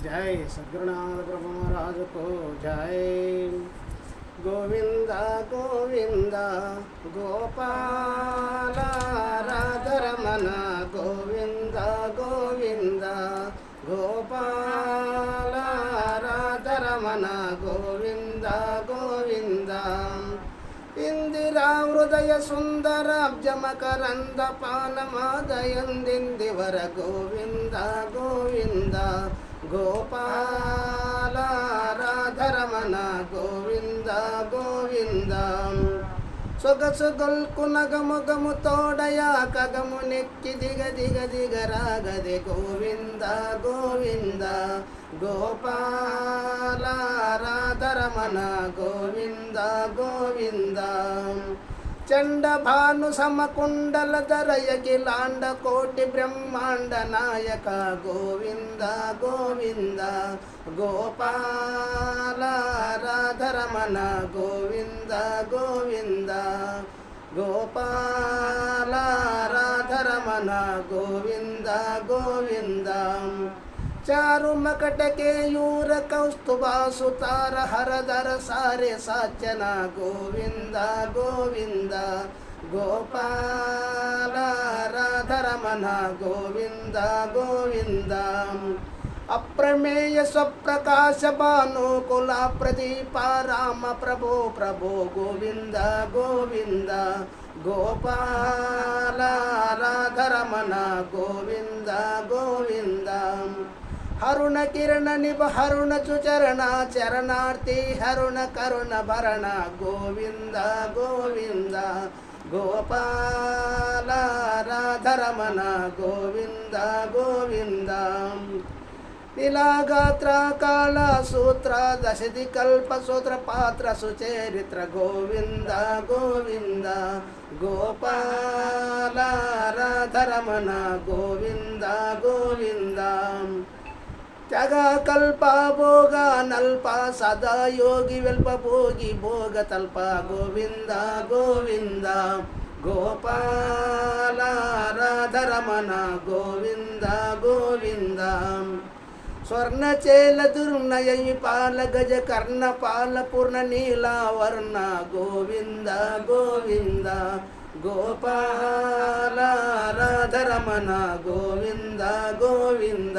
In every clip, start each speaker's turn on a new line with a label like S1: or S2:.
S1: జై సద్గురునాథ ప్రభు మహారాజుకు జై గోవింద గోవింద గోపాల రాధరమణ గోవింద గోవింద గోపాల రాధరమణ గోవింద గోవింద ఇందిరా హృదయ సుందర సుందరాబ్జమకరంద పానమాదయందిందివర గోవింద గోవింద గోపాల రాధరమణ గోవింద గోవింద. సొగసు గొల్కు నగముగము తోడయా కగము నెక్కి దిగ దిగ దిగ రాగది గోవింద గోవింద. గోపాల రాధరమణ గోవింద గోవింద. చండ భాను సమకుండల ధరయకిలాండ కోటి బ్రహ్మాండ నాయక గోవింద గోవింద గోపాల రాధరమణ గోవింద గోవింద గోపాల రాధరమణ గోవింద గోవింద. చారు మకటకేయూర కౌస్తుభా సుతార హరధర సారే సాచన గోవింద గోవింద గోపాల రాధరమణ గోవింద గోవింద అప్రమేయ స్వప్రకాశ భానుకుల ప్రదీప రామ ప్రభో ప్రభో గోవింద గోవింద గోపాల రాధరమణ గోవింద గోవింద హరుణ కిరణ నిభ హరుణ చుచరణ చరణార్థి హరుణ కరుణ భరణ గోవింద గోవింద గోపాల రాధరమణ గోవింద గోవింద నీలాగాత్ర కాళ సూత్ర దశది కల్ప సూత్ర పాత్ర సుచరిత్ర గోవింద గోవింద గోపాల రాధరమణ గోవింద గోవింద త్యాగ కల్ప భోగ నల్ప సదా యోగి వెల్ప భోగి భోగ తల్ప గోవింద గోవింద గోపాల రాధరమణ గోవింద గోవింద. స్వర్ణచేల దుర్నయ పాల గజ కర్ణ పాల పూర్ణ నీలావర్ణ గోవింద గోవింద గోపాల రాధరమణ గోవింద గోవింద.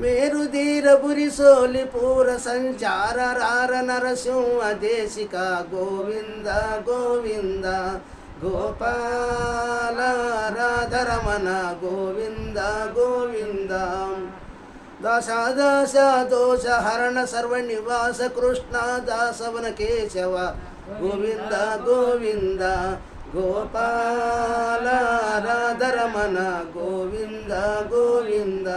S1: మేరుధీర బురి సోలి పూర సంచార రార నరసింహ దేశిక గోవింద గోవింద గోపాల రాధరమణ గోవింద గోవింద. దశ దశ దోష హరణ సర్వ నివాస కృష్ణ దాసవన కేశవ గోవింద గోవింద గోపాల రాధరమణ గోవింద గోవింద.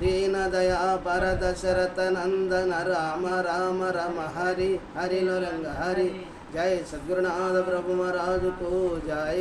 S1: దీనదయా పర దశరథ నందన రామ రామ రమ హరి హరిలో రంగ హరి జై సద్గురునాథ ప్రభు మహారాజుకు జై